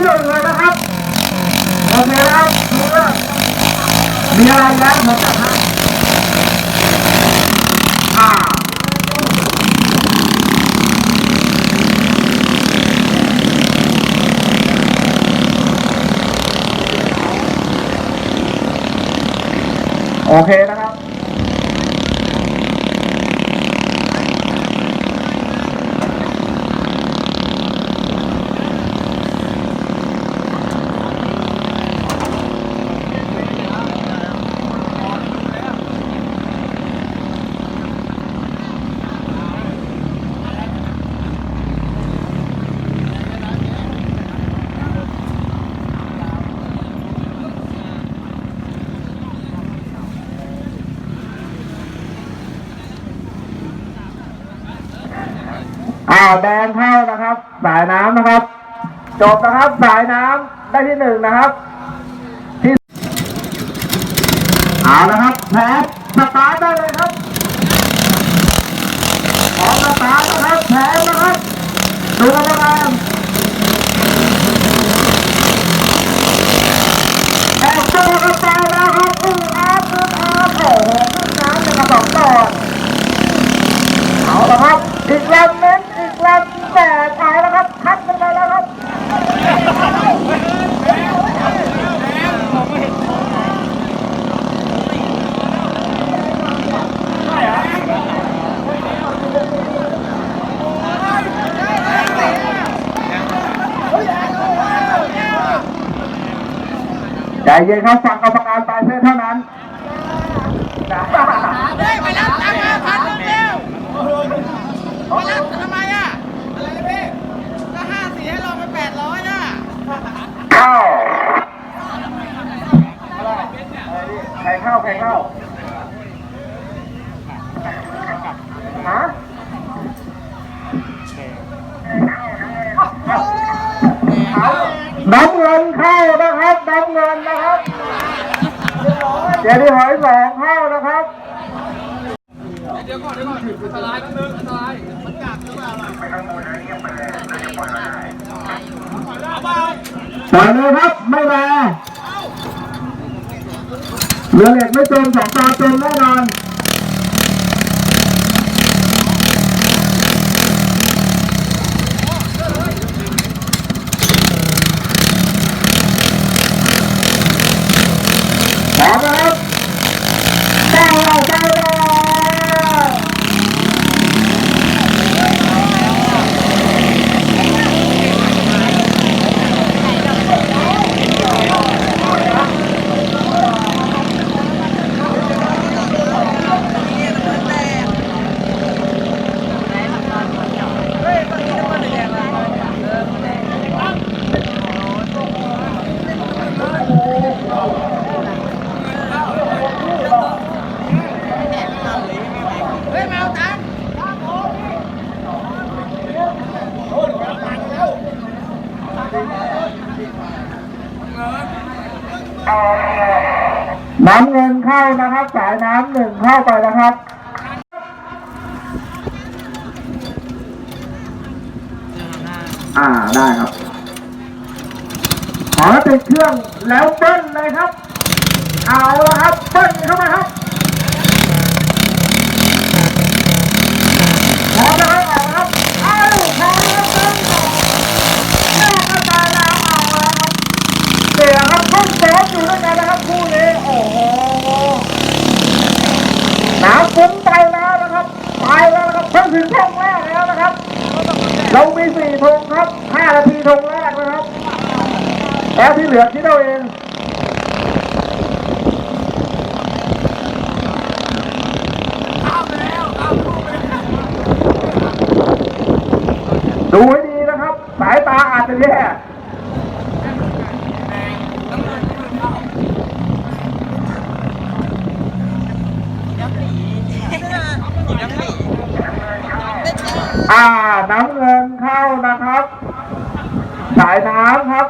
ที่หนึ่งเลยนะครับโอเคนะครับดูเรื่องมีอะไรแล้วผมจะให้อ่าโอเคนะครับ อ้าวแดงเข้านะครับ สายน้ำนะครับ จบนะครับ สายน้ำได้ที่หนึ่งนะครับที่เอาละครับแพ้สตาร์ทได้เลยครับออกสตาร์ทนะครับแพ้นะครับ ดูกรรมการแอบเจกันไปแล้วครับอึ้งอาร์ตอึ้งอาร์ตโอ้โหขึ้นน้ำเป็นกระสอบต่อเอาละครับอีกลำนึงอีกลำแต่เอาแล้วครับคัดกันไปแล้วครับ ใจ เย็นครับฟังกรรมการปลายเส้นเท่านั้นเฮ้ยไปรับตังค์มาพันหนึ่งเร็วไปรับทำไมอะ อะไรนะพี่ก็ห้าสี่ให้ลองไปแปดร้อยอะเข้าใครเข้าใครเข้า น้ำเงินเข้านะครับน้ำเงินนะครับเจดีหอยสองเข้านะครับเดี๋ยวก่อนเดี๋ยวก่อนอันตรายนิดนึงอันตรายมันกักหรือเปล่าไปข้างบนนเงียบไปเลยปล่อยได้ปล่อเลยครับไม่มาเรือเหล็กไม่จมสองตาจมแน่นอน พร้อมนะครับ เก้าเก้าเฮ้ยมาเอาตังค์ น้ำเงินเข้านะครับ สายน้ำหนึ่งเข้าไปนะครับอ่าได้ครับขอติดเครื่องแล้วเบิ้ลเลยครับ เอาละครับเบิ้ลเข้ามาครับพร้อมนะครับออกนะครับเอาพร้อมแล้วเบิ้ลต่อแม่ก็ตายแล้วเอาแล้วครับเสียครับต้องโซฟอยู่ด้วยกันนะครับคู่นี้โอ้โหน้ำฟุ้งไปแล้วนะครับไป แล้วนะครับเพิ่งถึงธงแรกแล้วนะครับ เรามีสี่ธงครับห้านาทีธงแรกนะครับ แล้วที่เหลือคิดเอาเองดูให้ดีนะครับ สายตาอาจจะแย่ อ่าน้ำเงินเข้านะครับ สายน้ำครับ